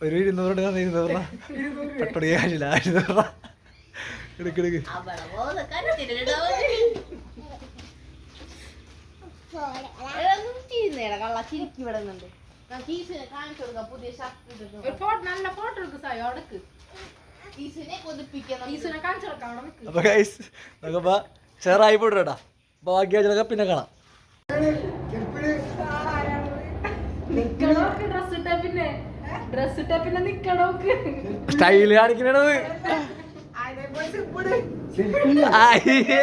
ഒരു ഇരുന്നൂറ് രൂപ ഇരുന്നൂറ് പട്ടടി കാശില്ല ഇരുന്നൂറ് രൂപ എടുക്ക് അവിടെ പോകുന്ന കണ്ടിട്ടുണ്ടോ ചെയ്യുന്നേടാ കള്ള ചിരിക്കി വിടുന്നുണ്ട് കീസിനെ കാണിച്ചു കൊടുക്കാം പുതിയ ഷർട്ട് ഒരു ഫോട്ടോ നല്ല ഫോട്ടോ എടുക്ക് സായോ അടക്ക് കീസിനെ കൊതിപ്പിക്കണം. ഈസുനെ കാണിച്ചു കൊടുക്കാം അവിടെ നിൽക്ക് അപ്പൊ ഗൈസ് നമുക്കപ്പോ ചെറായി ബാക്കി ആഴ്ചകളൊക്കെ പിന്നെ കാണാം. ഡ്രസ് ഇട്ടാ പിന്നെ ഡ്രസ് ഇട്ട പിന്നെ നിക്കണോക്ക് സ്റ്റൈൽ കാണിക്കണത്. അയ്യേ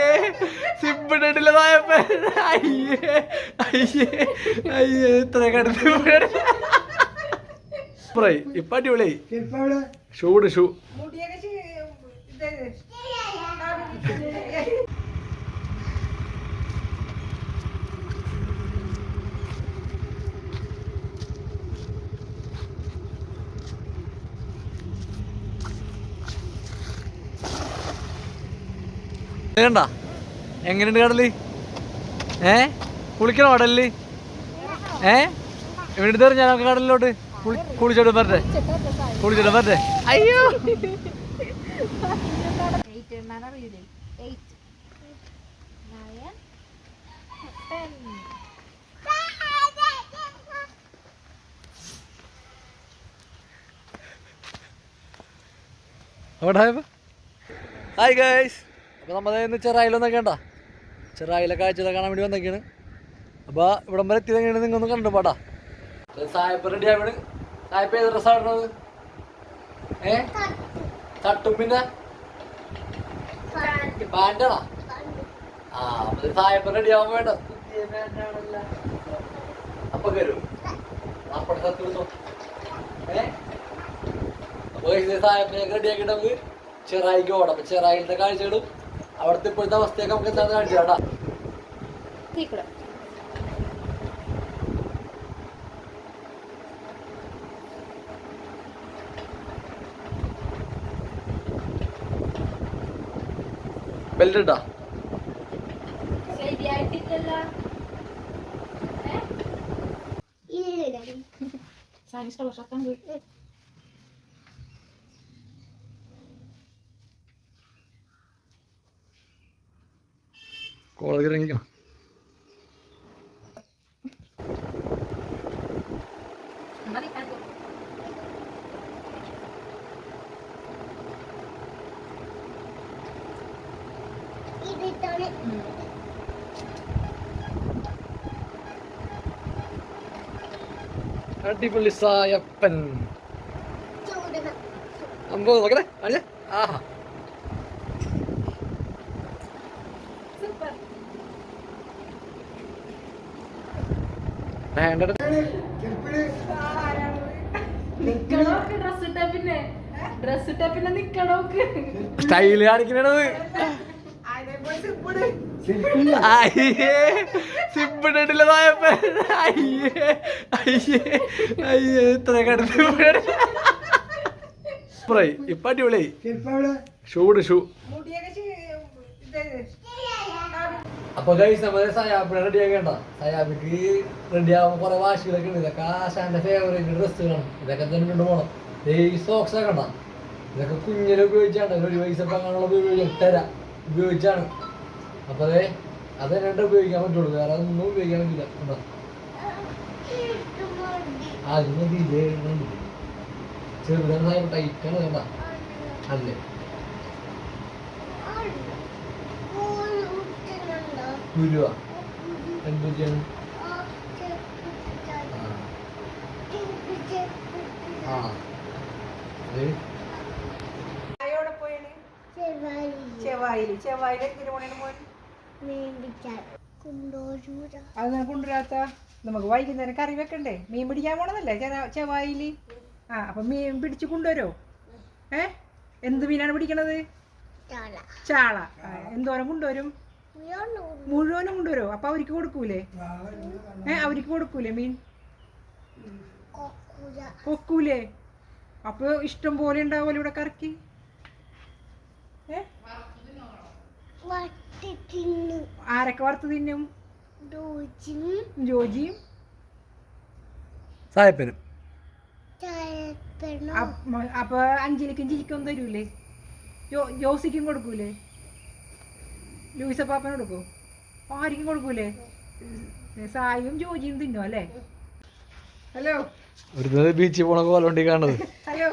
അയ്യേ അയ്യേ അയ്യേ ഇത്ര കടുത്ത് പറയ് ഇപ്പൊ അടിപൊളി ഷൂട് ഷൂ. കണ്ട? എങ്ങനെയുണ്ട് കടൽ? ഏ? കുളിക്കണോ കടലിൽ? ഏ? എവിടെ ഞാൻ നമുക്ക് കടലിലോട്ട്? കുളി- കുളിച്ചോട്ട് പറഞ്ഞേ കുളിച്ചോട്ട് പറഞ്ഞേ അയ്യോ. അവിടെ ഹായ് ഗൈസ് അപ്പോൾ നമ്മൾ ഇന്ന് ചെറായിലൊന്നൊക്കെ ഉണ്ടോ ചെറായിലെ കാഴ്ചകളെ കാണാൻ വേണ്ടി വന്നൊക്കെയാണ് അപ്പോൾ ഇവിടം വരെ എത്തിയത് എങ്ങനെയാണ് നിങ്ങൾ ഒന്ന് കണ്ടു പാടാ. സായപ്പ് റെഡി ആവണ്. സായപ്പ് ഏത് ഡ്രസ്സാണ് ഏ? തട്ടും പിന്നെ പാന്റാണോ ആ അപ്പോൾ സായപ്പ് റെഡി ആവാൻ വേണ്ട. അപ്പൊ കയറും അപ്പടെ സത്യം എടുത്തോ. ഏ? അപ്പോൾ സായപ്പിനെ റെഡി ആക്കിയിട്ട് ചെറായിക്ക് ഓടാം അപ്പൊ ചെറായിലത്തെ കാഴ്ചകളും അവിടുത്തെ ഇപ്പോഴത്തെ അവസ്ഥയൊക്കെ നമുക്ക് എന്താണെന്ന് കാണിച്ചു കേട്ടാ തീക്കൂടെ. ബെൽറ്റ് ഇട്ടാ. ശരിയായിട്ടില്ലല്ലോ. സയൻസ് ഷർട്ടാൻ കോളേജ് ഇറങ്ങിക്കണം അടിപൊളി സായപ്പൻ. അമ്പോ നോക്കട്ടെ ആഹാ സൂപ്പർ വേണ്ട നിക്കണോക്ക് ഡ്രസ് ഇട്ട പിന്നെ ഡ്രസ് ഇട്ട പിന്നെ നിക്കണോക്ക് സ്റ്റൈൽ കാണിക്കണത്. അയ്യേ സിപ്പിട്ടില്ല നായപ്പൻ. അയ്യേ അയ്യേ അയ്യേ ഇത്ര കടുത്ത് ഇപ്പൊ അടിപൊളി ഷൂട് ഷൂ. അപ്പൊ ഗൈസ് നമ്മൾ സയാബിനെ റെഡി ആക്കേണ്ട സയാബിക്ക് റെഡി ആവുമ്പോ കുറെ വാശികളൊക്കെ ഉണ്ട്. ഇതൊക്കെ ആശാന്റെ ഫേവറേറ്റ് ഡ്രസ്സുകളാണ്. ഇതൊക്കെ തന്നെ കൊണ്ട് പോണം. ഈ സോക്സ് ആക്കണ്ട ഇതൊക്കെ കുഞ്ഞിനെ ഉപയോഗിച്ചാണ്. ഒരു വയസ്സൊക്കെ അങ്ങനെയുള്ള ഉപയോഗിച്ച് തര ഉപയോഗിച്ചാണ്. അപ്പൊ അതെ അത് രണ്ടും ഉപയോഗിക്കാൻ പറ്റുള്ളൂ. വേറെ ഒന്നും ഉപയോഗിക്കാൻ പറ്റില്ല. ഉണ്ടോ അതിന് മതി ഇതേ ഉണ്ട്. ചെറുതായി ടൈറ്റാണ് കണ്ട? അല്ലേ? ഗുരുവാ. ആ. അത് ആയോടെ പോയാണ് ചെവായിൽ. ചെവായിൽ. പോണേന് മോൻ അത് കൊണ്ടുവരാത്ത? നമുക്ക് വൈകുന്നേരം കറി വെക്കണ്ടേ? മീൻ പിടിക്കാൻ പോണതല്ലേ? ചെവായിലി ചെവായിൽ? ആ അപ്പൊ മീൻ പിടിച്ച് കൊണ്ടുവരോ? ഏ? എന്ത് മീനാണ് പിടിക്കണത്? ചാള. ആ, എന്തോരം കൊണ്ടുവരും? മുഴുവനും കൊണ്ടുവരോ? അപ്പൊ അവർക്ക് കൊടുക്കൂലേ? ഏ അവർക്ക് കൊടുക്കൂലേ മീൻ? കൊക്കൂലേ? അപ്പൊ ഇഷ്ടം പോലെ ഉണ്ടാവുമല്ലോ ഇവിടെ കറക്കി? ആരൊക്കെ വറുത്ത് തിന്നും? ജോജിയും? സായപ്പനും. അപ്പ- അഞ്ചലിക്കും ജിജിക്കും തരൂലേ? ജോസിക്കും കൊടുക്കൂലേ? ലൂയിസപ്പാപ്പന് കൊടുക്കൂ ആർക്കും കൊടുക്കൂലേ? സായും ജോജിയും തിന്നോ അല്ലേ? ഹലോ? ഒരു ബീച്ചിൽ പോണ പോലെ ഉണ്ട് കാണുന്നത്. ഹലോ?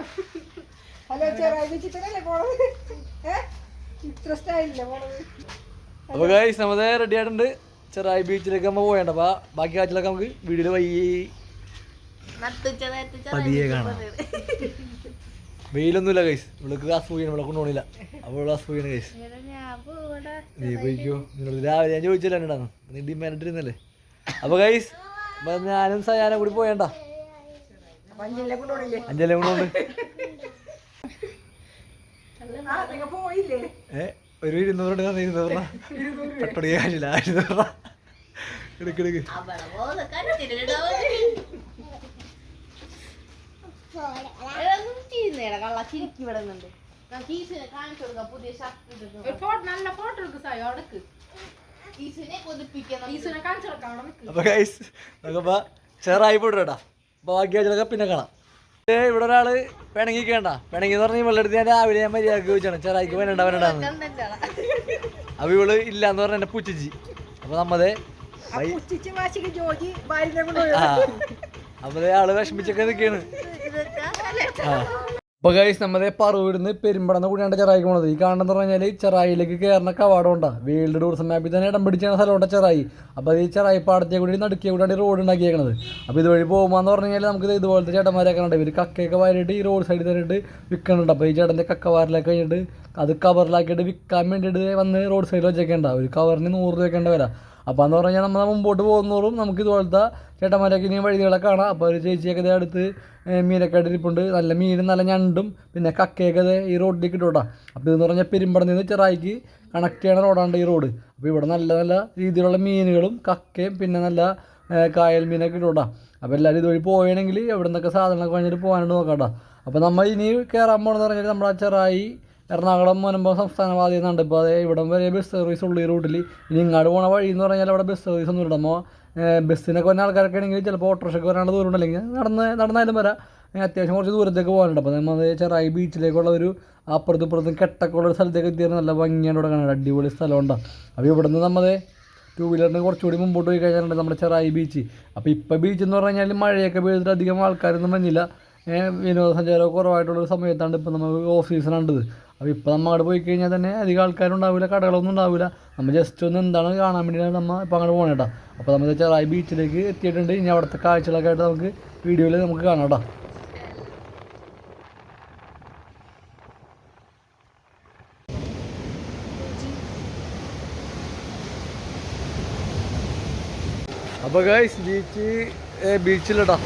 ഹലോ വെച്ചിട്ടല്ലേ പോണത്? ഇത്ര സ്റ്റൈലില്ല പോണത്. അപ്പൊ ഗൈസ് നമ്മുടെ റെഡി ആയിട്ടുണ്ട്. ചെറായി ബീച്ചിലേക്ക് നമ്മൾ പോയണ്ട അപ്പൊ ബാക്കി കാറ്റിലൊക്കെ നമുക്ക് വീഡിയോയിൽ വൈകി പതിയെ കാണാം. വെയിലൊന്നുമില്ല ഗൈസ് ഇവൾക്ക് ക്ലാസ് പോയി വിളക്ക് കൊണ്ടുപോണില്ല അപ്പോൾ ക്ലാസ് പോയിന് ഗൈസ് നീ പോയിക്കോ. നിന്നോട് രാവിലെ ഞാൻ ചോദിച്ചില്ല എന്നാണ് നീ ഡിമാൻഡിരുന്നല്ലേ അപ്പൊ ഗൈസ് അപ്പൊ ഞാനും സയാനെ കൂടി പോയണ്ട. അഞ്ചല്ലേ നിങ്ങൾ പോയില്ലേ? ഏ ഒരു ഇരുന്നൂറ് തന്നെ ഇരുന്നൂറ് പട്ടടി കാശില്ല ഇരുന്നൂറ് എടുക്ക് എടുക്ക്. അവിടെ കള്ള ചിരിക്കി വിടുന്നുണ്ട്. ഞാൻ കീസിനെ കാണിച്ചു കൊടുക്കാം പുതിയ ഷർട്ട് ഒരു ഇട്ടിട്ട് ഫോട്ടോ നല്ല ഫോട്ടോ എടുക്ക് സായോ അവിടക്ക് കീസിനെ കൊതിപ്പിക്കണം. ഈസുനെ കാണിച്ചു കൊടുക്കാം അവിടെ നിക്ക്. അപ്പൊ ഗൈസ് നമുക്കപ്പോ ചെറായി അപ്പൊ ബാക്കി പിന്നെ കാണാം. ഏ ഇവിടെ ഒരാൾ പിണങ്ങി കേണ്ട പിണങ്ങി എന്ന് പറഞ്ഞാൽ വെള്ളം എടുത്ത് ഞാൻ രാവിലെ ഞാൻ മര്യാദയ്ക്ക് ചോദിച്ചാണ് ചെറായിക്ക് വേണ്ട വേണ്ട അപ്പൊ ഇവൾ ഇല്ല എന്ന് പറഞ്ഞ എന്നെ പുച്ചിച്ചി അപ്പൊ നമ്മതേ വാശിക്ക് ജോജി കൊണ്ടുപോയി ആ അപ്പൊ ദേ ആൾ വിഷമിച്ചൊക്കെ നിക്കാണ്. അപ്പൊ ഗൈസ് നമ്മുടെ പറവൂരിന്ന് പെരുമ്പടന്ന് കൂടിയാണ് ചെറായിക്ക് പോണത്. ഈ കാണുന്നത് പറഞ്ഞാൽ ചെറായിലേക്ക് കയറുന്ന കവാടം ഉണ്ടാ? വേൾഡ് ടൂറിസം മാപ്പിൽ തന്നെ ഇടം പിടിച്ചാണ് സ്ഥലമുണ്ട് ചെറായി? അപ്പൊ ഈ ചെറായി പാടത്തെ കൂടി നടുക്കിയ കൂടിയാണ് ഈ റോഡ് ഉണ്ടാക്കിയേക്കണത്. അപ്പൊ ഇതുവഴി പോകുമ്പോന്ന് പറഞ്ഞു കഴിഞ്ഞാൽ നമുക്ക് ഇത് ഇതുപോലത്തെ ചേട്ടന്മാരൊക്കെ ഉണ്ട് ഇവർ കക്കയൊക്കെ വാരിയിട്ട് ഈ റോഡ് സൈഡിൽ തന്നിട്ട് വിൽക്കുന്നുണ്ട് അപ്പൊ ഈ ചേട്ടന്റെ കക്ക വാരലൊക്കെ കഴിഞ്ഞിട്ട് അത് കവറിലാക്കിയിട്ട് വിൽക്കാൻ വേണ്ടിയിട്ട് വന്ന് റോഡ് സൈഡിൽ വെച്ചേക്കേണ്ട ഒരു കവറിന് നൂറ് രൂപയ്ക്കേണ്ട വരാം അപ്പോൾ എന്ന് പറഞ്ഞാൽ നമ്മൾ മുമ്പോട്ട് പോകുന്നതോറും നമുക്ക് ഇതുപോലത്തെ ചേട്ടന്മാരൊക്കെ ഇനിയും വഴികളൊക്കെ കാണാം. അപ്പോൾ ഒരു ചേച്ചിയൊക്കെ ഇതേ അടുത്ത് മീനൊക്കെ ഇട്ടിരിപ്പുണ്ട് നല്ല മീനും നല്ല ഞണ്ടും പിന്നെ കക്കയൊക്കെ ഈ റോഡിലേക്ക് ഇട്ടോട്ടാ അപ്പോൾ ഇതെന്ന് പറഞ്ഞാൽ പെരുമ്പടം നിന്ന് ചെറായിക്ക് കണക്ട് ചെയ്യണ റോഡാണ് ഈ റോഡ് അപ്പോൾ ഇവിടെ നല്ല നല്ല രീതിയിലുള്ള മീനുകളും കക്കയും പിന്നെ നല്ല കായൽ മീനൊക്കെ ഇട്ടോട്ടാ അപ്പോൾ എല്ലാവരും ഇതുവഴി പോവുകയാണെങ്കിൽ എവിടെ നിന്നൊക്കെ സാധനങ്ങളൊക്കെ വാങ്ങിയിട്ട് പോകാനായിട്ട് നോക്കാട്ടോ അപ്പോൾ നമ്മൾ ഇനി കയറാൻ പോകണമെന്ന് പറഞ്ഞാൽ നമ്മുടെ ചെറായി എറണാകുളം മുനമ്പം സംസ്ഥാന പാതയിൽ നിന്നുണ്ട് ഇപ്പോൾ അത് ഇവിടം വരെ ബസ് സർവീസ് ഉള്ളൂ ഈ റൂട്ടിൽ ഇനി ഇങ്ങോട്ട് പോണ വഴി എന്ന് പറഞ്ഞാൽ അവിടെ ബസ് സർവീസ് ഒന്നും ഇടമോ ബസ്സിനൊക്കെ വന്ന ആൾക്കാരൊക്കെ ആണെങ്കിൽ ചിലപ്പോൾ ഓട്ടോറിക്ഷയ്ക്ക് വരാനുള്ള ദൂരം ഉണ്ടല്ലെങ്കിൽ നടന്ന് നടന്നാലും വരാം. അത്യാവശ്യം കുറച്ച് ദൂരത്തേക്ക് പോകാനുണ്ട്. അപ്പോൾ നമ്മൾ ചെറായി ബീച്ചിലേക്കുള്ള ഒരു അപ്പുറത്തും ഇപ്പുറത്തും കെട്ടൊക്കെ ഒരു സ്ഥലത്തേക്ക് എത്തിയാൽ നല്ല ഭംഗിയാണ് ഇവിടെ കാണാൻ. അടിപൊളി സ്ഥലമുണ്ടാണ് അപ്പോൾ ഇവിടെ നിന്ന് നമ്മൾ ടൂ വീലറിന് കുറച്ചുകൂടി മുമ്പോട്ട് പോയി കഴിഞ്ഞാലുണ്ട് നമ്മുടെ ചെറായി ബീച്ച്. അപ്പോൾ ഇപ്പോൾ ബീച്ച് എന്ന് പറഞ്ഞു കഴിഞ്ഞാൽ മഴയൊക്കെ പെയ്തിട്ട് അധികം ആൾക്കാരൊന്നും വന്നില്ല. വിനോദസഞ്ചാരം കുറവായിട്ടുള്ളൊരു സമയത്താണ് ഇപ്പോൾ നമുക്ക് ഓഫ് സീസൺ ഉണ്ടത് അപ്പോൾ ഇപ്പോൾ നമ്മൾ അവിടെ പോയി കഴിഞ്ഞാൽ തന്നെ അധികം ആൾക്കാരുണ്ടാവില്ല കടകളൊന്നും ഉണ്ടാവില്ല. നമ്മൾ ജസ്റ്റ് ഒന്ന് എന്താണ് കാണാൻ വേണ്ടിയിട്ടാണ് നമ്മൾ ഇപ്പോൾ അങ്ങോട്ട് പോകണം കേട്ടോ അപ്പോൾ നമ്മൾ ചെറായി ബീച്ചിലേക്ക് എത്തിയിട്ടുണ്ട്. ഇനി അവിടുത്തെ കാഴ്ചകളൊക്കെ ആയിട്ട് നമുക്ക് വീഡിയോയിൽ നമുക്ക് കാണാം അപ്പോൾ ഗൈസ് ബീച്ച് ബീച്ചിലട്ടാ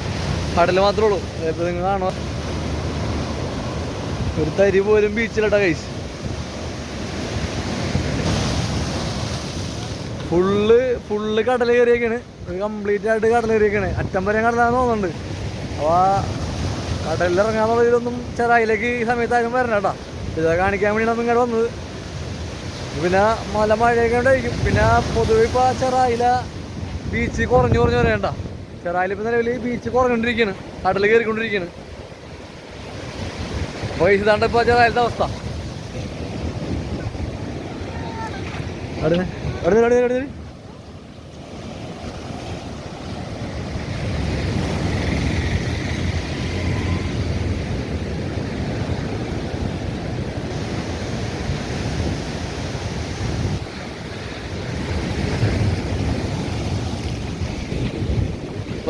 കടൽ മാത്രമേ ഉള്ളൂ. ഇപ്പോൾ നിങ്ങൾ കാണോ ഒരു തരി പോലും ബീച്ചിലട്ടാ കൈസ് ഫുള്ള് ഫുള്ള് കടൽ കയറിയൊക്കെയാണ് ഒരു കംപ്ലീറ്റ് ആയിട്ട് കടൽ കയറിയൊക്കെയാണ് അറ്റം വരെ കടലാന്ന് തോന്നുന്നുണ്ട്. അപ്പോൾ കടലിൽ ഇറങ്ങാന്നുള്ള ഇതൊന്നും ചെറായിലേക്ക് ഈ സമയത്ത് ആരും വരണം കേട്ടോ ഇത് കാണിക്കാൻ വേണ്ടിയാണ് ഇങ്ങോട്ട് വന്നത്. പിന്നെ മല മഴയൊക്കെ ഉണ്ടായിരിക്കും പിന്നെ പൊതുവെ ഇപ്പോൾ ചെറായില ബീച്ച് കുറഞ്ഞു കുറഞ്ഞു വരേണ്ട. ചെറായിൽ ഇപ്പം നിലവിൽ ബീച്ച് കുറഞ്ഞുകൊണ്ടിരിക്കുകയാണ് കടൽ കയറിക്കൊണ്ടിരിക്കുകയാണ് വയസ്സ് താണ്ട ഇപ്പോൾ ചെറായിലത്തെ അവസ്ഥ. അവിടെ അവിടെ അവിടെ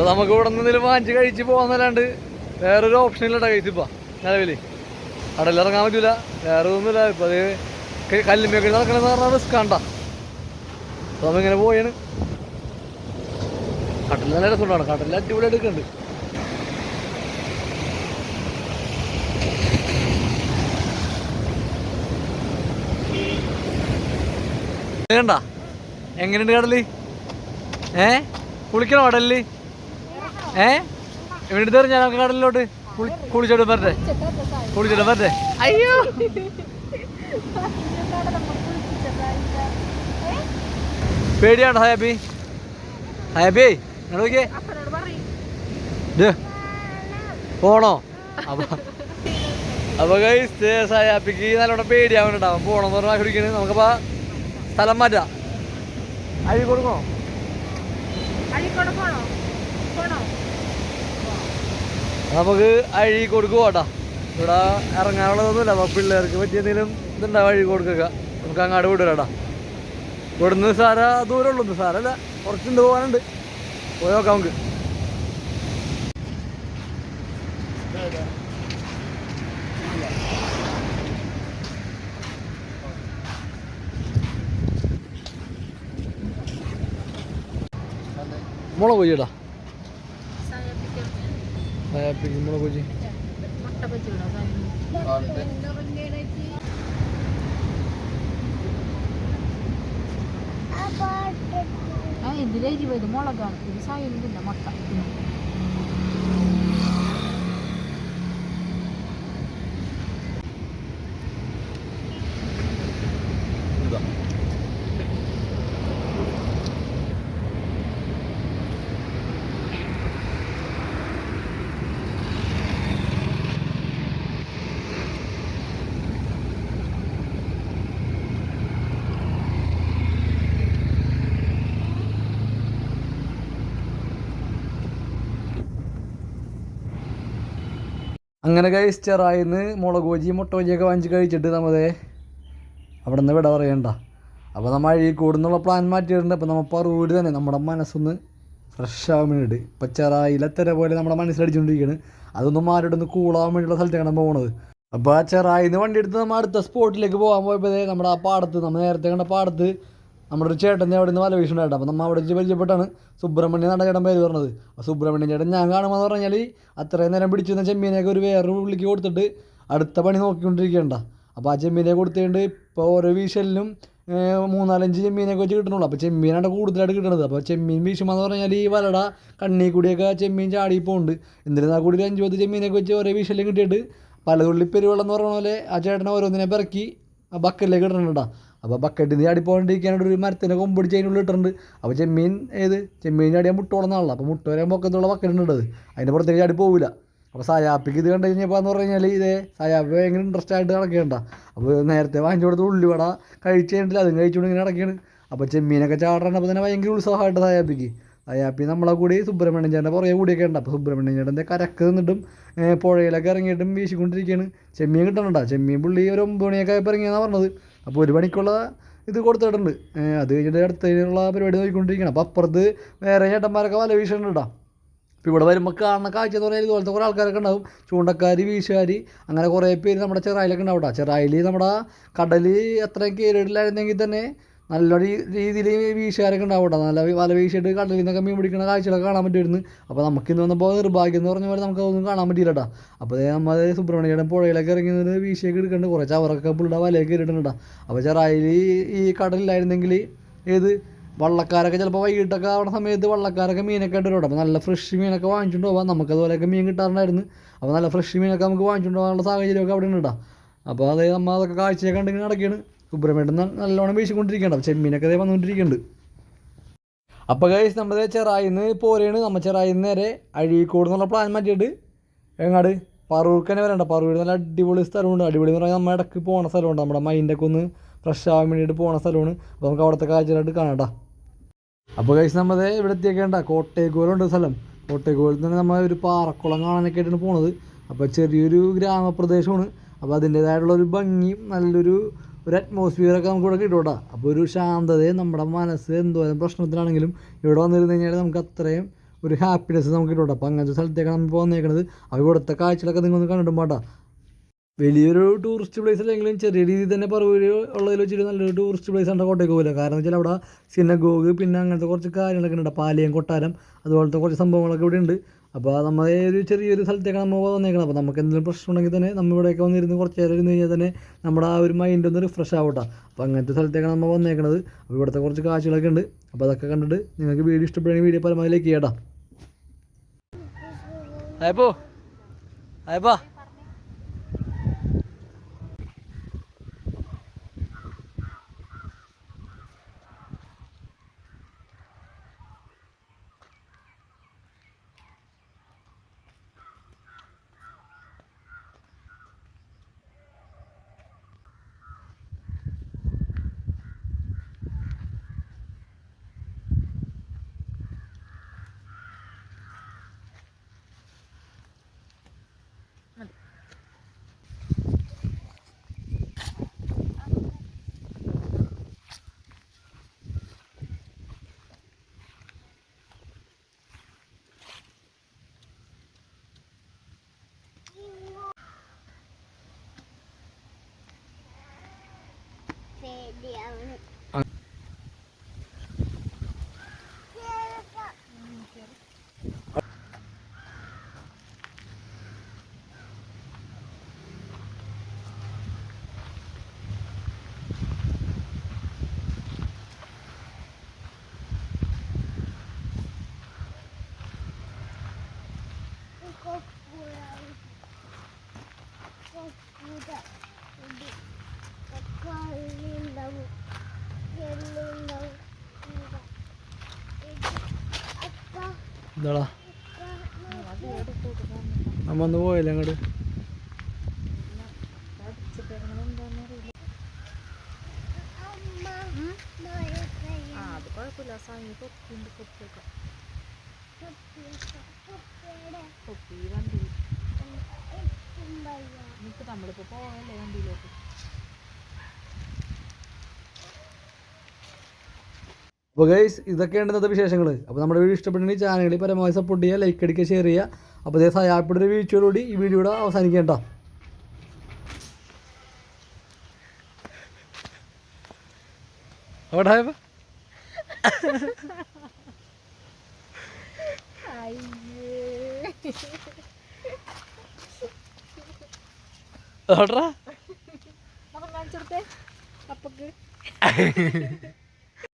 ഇപ്പൊ നമുക്ക് ഇവിടെ നിന്ന് വാങ്ങിച്ച് കഴിച്ച് പോകുന്നല്ലാണ്ട് വേറൊരു ഓപ്ഷൻ ഇല്ലട്ടാ കഴിച്ച് നിലവിൽ കടലിൽ ഇറങ്ങാൻ പറ്റൂല വേറെ ഒന്നുമില്ല. ഇപ്പൊ അത് കല്ലുമ്മയൊക്കെ നടക്കണമെന്ന് പറഞ്ഞാൽ റിസ്ക് ആണ്ട അപ്പൊ നമ്മിങ്ങനെ പോയാണ് കടലിൽ നല്ല രസമുണ്ടാണ് കടലിൽ അടിപൊളി എടുക്കുന്നുണ്ട്. കണ്ട എങ്ങനെയുണ്ട് കടൽ? ഏ? കുളിക്കണോ കടലിൽ? ഏ? ഇവിടെ തെറിഞ്ഞാ നമുക്ക് കടലിലോട്ട്. കുളി- കുളിച്ചോട്ട് പറഞ്ഞേ. കുളിച്ചോട്ട് പറഞ്ഞേ. അയ്യോ. പേടിയാണ് ഹയാബി? ഹയാബി നോക്കിയേ. പോണോ? അപ്പൊ അപ്പൊ സായാപ്പിക്ക് നല്ലോണം പേടിയാവുന്നുണ്ടാവും പോണോന്ന് പറഞ്ഞാൽ കുടിക്കണ് നമുക്കപ്പോ സ്ഥലം മാറ്റാം. അഴി കൊടുക്കണോ? അഴി പോണോ നമുക്ക് അഴി കൊടുക്കുവാട്ടാ. ഇവിടെ ഇറങ്ങാനുള്ളതൊന്നുമില്ല. അപ്പൊ പിള്ളേർക്ക് പറ്റിയ എന്തെങ്കിലും ഇതുണ്ടാവും കൊടുക്കുക. നമുക്ക് അങ്ങാട് വിടൂലടാ ഇവിടുന്ന് സാര ദൂരം ഉള്ളു സാരല്ല. കുറച്ചുണ്ട് പോകാനുണ്ട്. പോയി നോക്കാം നമുക്ക്. മുളക് കൊയ്യടാ മുളക് കൊയ്യ് മുട്ട പറ്റിവിടാ ആ ഇതിലെ ഇരുപത് മുളകാണ്. ഇത് സായുന്നില്ല മുട്ട. അങ്ങനെ കഴിച്ചറായിന്ന് മുളക് ബജി മുട്ട ബജിയൊക്കെ വാങ്ങിച്ച് കഴിച്ചിട്ട് നമ്മതേ അവിടെ നിന്ന് വിട പറയണ്ട. അപ്പോൾ നമ്മൾ കൂടുന്നുള്ള പ്ലാൻ മാറ്റിയിട്ടുണ്ട്. അപ്പോൾ നമ്മൾ പറവൂര് തന്നെ നമ്മുടെ മനസ്സൊന്ന് ഫ്രഷ് ആവാൻ വേണ്ടിയിട്ട്. ഇപ്പോൾ ചെറായിലെത്തര പോലെ നമ്മുടെ മനസ്സിലടിച്ചുകൊണ്ടിരിക്കുകയാണ് അതൊന്നും ഒന്ന് കൂളാവാൻ വേണ്ടിയുള്ള സ്ഥലത്തേക്കാണ് പോകുന്നത് അപ്പോൾ ആ ചെറായിന്ന് വണ്ടി എടുത്ത് നമ്മൾ അടുത്ത സ്പോട്ടിലേക്ക് പോകാൻ പോയപ്പോഴേ നമ്മുടെ ആ പാടത്ത് നമ്മൾ നേരത്തെ കണ്ട പാടത്ത് നമ്മുടെ ഒരു ചേട്ടന്റെ അവിടെ നിന്ന് വല വീശുണ്ടായിട്ട് അപ്പോൾ നമ്മൾ അവിടെ വെച്ച് പരിചയപ്പെട്ടാണ് സുബ്രഹ്മണ്യൻ നട ചേട്ടൻ പേര് പറഞ്ഞത്. അപ്പോൾ സുബ്രഹ്മണ്യൻ ചേട്ടൻ ഞാൻ കാണുമെന്ന് പറഞ്ഞാൽ അത്രയും നേരം പിടിച്ചിരുന്ന ചെമ്മീനെയൊക്കെ ഒരു വേറൊരു പുള്ളിക്ക് കൊടുത്തിട്ട് അടുത്ത പണി നോക്കിക്കൊണ്ടിരിക്കേണ്ട അപ്പോൾ ആ ചെമ്മീനെ കൊടുത്തുകൊണ്ട് ഇപ്പോൾ ഓരോ വീശലിലും മൂന്നാലഞ്ച് ചെമ്മീനൊക്കെ വെച്ച് കിട്ടണുള്ളൂ. അപ്പോൾ ചെമ്മീനാണ് കൂടുതലായിട്ട് കിട്ടണത്. അപ്പോൾ ചെമ്മീൻ വീശുമെന്ന് പറഞ്ഞാൽ ഈ വലട കണ്ണി കൂടിയൊക്കെ ചെമ്മീൻ ചാടി പോകുന്നുണ്ട് എന്നിരുന്നാൽ കൂടി ഒരു അഞ്ച് പത്ത് ചെമ്മീനൊക്കെ വെച്ച് ഓരോ വീശലും കിട്ടിയിട്ട് പലതുള്ളി പെരുവെള്ളം എന്ന് പറഞ്ഞ പോലെ ആ ചേട്ടനെ ഓരോന്നിനെ പിറക്കി ആ ബക്കറ്റിലേക്ക് ഇടണുണ്ടാ. അപ്പോൾ ബക്കറ്റിൽ നിന്ന് ചാടി പോകാണ്ടിരിക്കാനായിട്ട് ഒരു മരത്തിന്റെ കൊമ്പിടിച്ച് അതിനുള്ളിൽ ഇട്ടിട്ടുണ്ട്. അപ്പോൾ ചെമ്മീൻ ഏത്? ചെമ്മീൻ ചാടിയാൽ മുട്ട ഉടനാണല്ലോ അപ്പോൾ മുട്ട വരാൻ പൊക്കത്തുള്ള ബക്കറ്റുണ്ട് അതിന്റെ പുറത്തേക്ക് ചാടി പോവില്ല അപ്പോൾ സായാപ്പിക്ക് ഇത് കണ്ടു കഴിഞ്ഞപ്പോൾ എന്ന് പറഞ്ഞു കഴിഞ്ഞാൽ ഇതേ സായാപ്പ് ഭയങ്കര ഇൻട്രസ്റ്റ് ആയിട്ട് നടക്കേണ്ട അപ്പോൾ നേരത്തെ വാങ്ങിച്ചു കൊടുത്ത് ഉള്ളിവട കഴിച്ച് കഴിഞ്ഞിട്ടില്ല. അതും കഴിച്ചുകൊണ്ട് ഇങ്ങനെ നടക്കുകയാണ്. അപ്പോൾ ചെമ്മീനൊക്കെ ചാടണപ്പോൾ തന്നെ ഭയങ്കര ഉത്സാഹമായിട്ട് സായാപ്പിക്ക്. സായാപ്പി നമ്മളെ കൂടി സുബ്രഹ്മണ്യൻ ചേട്ടന്റെ പുറകെ കൂടിയൊക്കെ ഉണ്ട്. അപ്പോൾ സുബ്രഹ്മണ്യൻ ചേട്ടന്റെ കരക്ക് നിന്നിട്ടും പുഴയിലൊക്കെ ഇറങ്ങിയിട്ടും വീശിക്കൊണ്ടിരിക്കുകയാണ്. ചെമ്മീൻ കിട്ടണുണ്ടോ? ചെമ്മീൻ പുള്ളി ഒരു ഒമ്പത് മണിയൊക്കെ ആയപ്പോൾ ഇറങ്ങിയെന്നാണ് പറഞ്ഞത്. അപ്പോൾ ഒരു മണിക്കുള്ള ഇത് കൊടുത്തിട്ടുണ്ട്. അത് കഴിഞ്ഞിട്ട് അടുത്തതിനുള്ള പരിപാടി നോക്കിക്കൊണ്ടിരിക്കണം അപ്പോൾ അപ്പുറത്ത് വേറെ ചേട്ടന്മാരൊക്കെ വല വീശുന്നുണ്ടാ അപ്പോൾ ഇവിടെ വരുമ്പോൾ കാണുന്ന കാഴ്ച എന്ന് പറഞ്ഞാൽ ഇതുപോലത്തെ കുറേ ആൾക്കാരൊക്കെ ഉണ്ടാവും. ചൂണ്ടക്കാർ വീശുകാർ അങ്ങനെ കുറേ പേര് നമ്മുടെ ചെറായിലൊക്കെ ഉണ്ടാവും ചെറായിൽ നമ്മുടെ കടൽ അത്രയും കയറിയിട്ടില്ലായിരുന്നെങ്കിൽ തന്നെ നല്ല രീതിയിൽ വീശുകാരൊക്കെ ഉണ്ടാവും കേട്ടോ നല്ല വല വീശിയിട്ട് കടലിൽ നിന്നൊക്കെ മീൻ പിടിക്കുന്ന കാഴ്ചകളൊക്കെ കാണാൻ പറ്റുമായിരുന്നു. അപ്പോൾ നമുക്ക് ഇന്ന് വന്നപ്പോൾ നിർഭാഗ്യം എന്ന് പറഞ്ഞ പോലെ നമുക്ക് അതൊന്നും കാണാൻ പറ്റിയില്ല കേട്ടോ അപ്പോൾ നമ്മൾ സുബ്രഹ്മണ്യയുടെ പുഴയിലൊക്കെ ഇറങ്ങുന്നത് വീശിയൊക്കെ എടുക്കുന്നുണ്ട്. കുറേ ചവറൊക്കെ പുള്ളിയുടെ വലയൊക്കെ കേട്ടോ. അപ്പോൾ ചെറായിൽ ഈ കടലിലായിരുന്നെങ്കിൽ ഏത് വള്ളക്കാരൊക്കെ ചിലപ്പോൾ വൈകിട്ടൊക്കെ ആവുന്ന സമയത്ത് വള്ളക്കാരൊക്കെ മീനൊക്കെ വരും അപ്പോൾ നല്ല ഫ്രഷ് മീനൊക്കെ വാങ്ങിച്ചുകൊണ്ട് പോകാം നമുക്ക് അതുപോലെയൊക്കെ മീൻ കിട്ടാറുണ്ടായിരുന്നു. അപ്പോൾ നല്ല ഫ്രഷ് മീനൊക്കെ നമുക്ക് വാങ്ങിച്ചുകൊണ്ട് പോകാനുള്ള സാഹചര്യമൊക്കെ അവിടെ ഉണ്ട് അപ്പോൾ അതേ നമ്മൾ അതൊക്കെ കാഴ്ചയൊക്കെ ഉണ്ടെങ്കിൽ നടക്കുകയാണ് സുബ്രഹ്മണ്യൻ നല്ലോണം വീശിക്കൊണ്ടിരിക്കുകയാണ് ചെമ്മീനൊക്കെ അതേ വന്നുകൊണ്ടിരിക്കുന്നുണ്ട് അപ്പോൾ കഴിച്ച് നമ്മുടെ ചെറായിന്ന് പോരെയാണ് നമ്മൾ ചെറായിന്ന് നേരെ അഴീക്കോട് എന്നുള്ള പ്ലാൻ മാറ്റിയിട്ട് എങ്ങാട്? പറൂർക്ക് തന്നെ വരണ്ട. പറൂർ നല്ല അടിപൊളി സ്ഥലമുണ്ട്. അടിപൊളി എന്ന് പറഞ്ഞാൽ നമ്മൾ ഇടയ്ക്ക് പോകുന്ന സ്ഥലമുണ്ട്. നമ്മുടെ മൈൻഡൊക്കെ ഒന്ന് ഫ്രഷ് ആവാൻ വേണ്ടിയിട്ട് പോകുന്ന സ്ഥലമാണ്. അപ്പോൾ നമുക്ക് അവിടുത്തെ കാഴ്ചകളായിട്ട് കാണാം ട്ടോ. അപ്പോൾ കഴിച്ച് നമ്മൾ ഇവിടെ എത്തിയേക്കേണ്ട കോട്ടയക്കോലുണ്ട് സ്ഥലം. കോട്ടയക്കോലിൽ തന്നെ നമ്മൾ ഒരു പാറക്കുളം കാണാനൊക്കെ ആയിട്ടാണ് പോണത്. അപ്പോൾ ചെറിയൊരു ഗ്രാമപ്രദേശമാണ്. അപ്പോൾ അതിന്റേതായിട്ടുള്ള ഒരു ഭംഗിയും നല്ലൊരു ഒരു അറ്റ്മോസ്ഫിയറൊക്കെ നമുക്ക് ഇവിടെ കിട്ടും കേട്ടോ അപ്പോൾ ഒരു ശാന്തതയും നമ്മുടെ മനസ്സ് എന്തോരം പ്രശ്നത്തിലാണെങ്കിലും ഇവിടെ വന്നിരുന്ന് കഴിഞ്ഞാൽ നമുക്ക് അത്രയും ഒരു ഹാപ്പിനെസ് നമുക്ക് കിട്ടും അപ്പോൾ അങ്ങനത്തെ സ്ഥലത്തേക്കാണ് നമ്മൾ പോകുന്നേക്കണത് അപ്പോൾ ഇവിടുത്തെ കാഴ്ചകളൊക്കെ നിങ്ങളൊന്ന് കണ്ടിട്ടും പാട്ടാ വലിയൊരു ടൂറിസ്റ്റ് പ്ലേസ് അല്ലെങ്കിലും ചെറിയ രീതിയിൽ തന്നെ പറവൂര് ഉള്ളതിൽ വെച്ചിട്ട് നല്ലൊരു ടൂറിസ്റ്റ് പ്ലേസ് ആണ് കോട്ടയ്ക്ക് പോലെ കാരണം വെച്ചാൽ അവിടെ സിനഗോഗ് പിന്നെ അങ്ങനത്തെ കുറച്ച് കാര്യങ്ങളൊക്കെ ഉണ്ട്. പാലിയം കൊട്ടാരം അതുപോലത്തെ കുറച്ച് സംഭവങ്ങളൊക്കെ ഇവിടെ ഉണ്ട്. അപ്പോൾ നമ്മൾ ഒരു ചെറിയൊരു സ്ഥലത്തേക്കാണ് നമ്മൾ വന്നേക്കണം അപ്പോൾ നമുക്ക് എന്തെങ്കിലും പ്രശ്നം ഉണ്ടെങ്കിൽ തന്നെ നമ്മൾ ഇവിടെയൊക്കെ വന്നിരുന്ന് കുറച്ച് നേരം ഇരുന്ന് കഴിഞ്ഞാൽ തന്നെ നമ്മുടെ ആ ഒരു മൈൻഡ് ഒന്ന് റിഫ്രഷ് ആവട്ടെ. അപ്പോൾ അങ്ങനത്തെ സ്ഥലത്തേക്കാണ് നമ്മൾ വന്നേക്കണത്. അപ്പോൾ ഇവിടുത്തെ കുറച്ച് കാഴ്ചകളൊക്കെ ഉണ്ട്. അപ്പോൾ അതൊക്കെ കണ്ടിട്ട് നിങ്ങൾക്ക് വീഡിയോ ഇഷ്ടപ്പെടുകയാണെങ്കിൽ വീഡിയോ പരമാവധി ലൈക്ക് ചെയ്യട്ടാ. അയപ്പോ അയപ്പാ എന്താടാ നമ്മ ഒന്ന് പോയല്ലേ അങ്ങോട്ട് നമ്മളിപ്പോ പോയല്ലേ വണ്ടിയിലോട്ട്? അപ്പോൾ ഗൈസ് ഇതൊക്കെയാണ് ഇന്നത്തെ വിശേഷങ്ങൾ അപ്പോൾ നമ്മുടെ വീഡിയോ ഇഷ്ടപ്പെട്ടെങ്കിൽ ചാനലിൽ പരമാവധി സപ്പോർട്ട് ചെയ്യുക ലൈക്ക് അടിക്കുക ഷെയർ ചെയ്യുക. അപ്പോൾ അതേ സയാപ്പിയുടെ ഒരു വീഴ്ചയോടുകൂടി ഈ വീഡിയോ ഇവിടെ അവസാനിക്കേണ്ട അവിടെ കാണിച്ചെടുത്തേ അപ്പക്ക്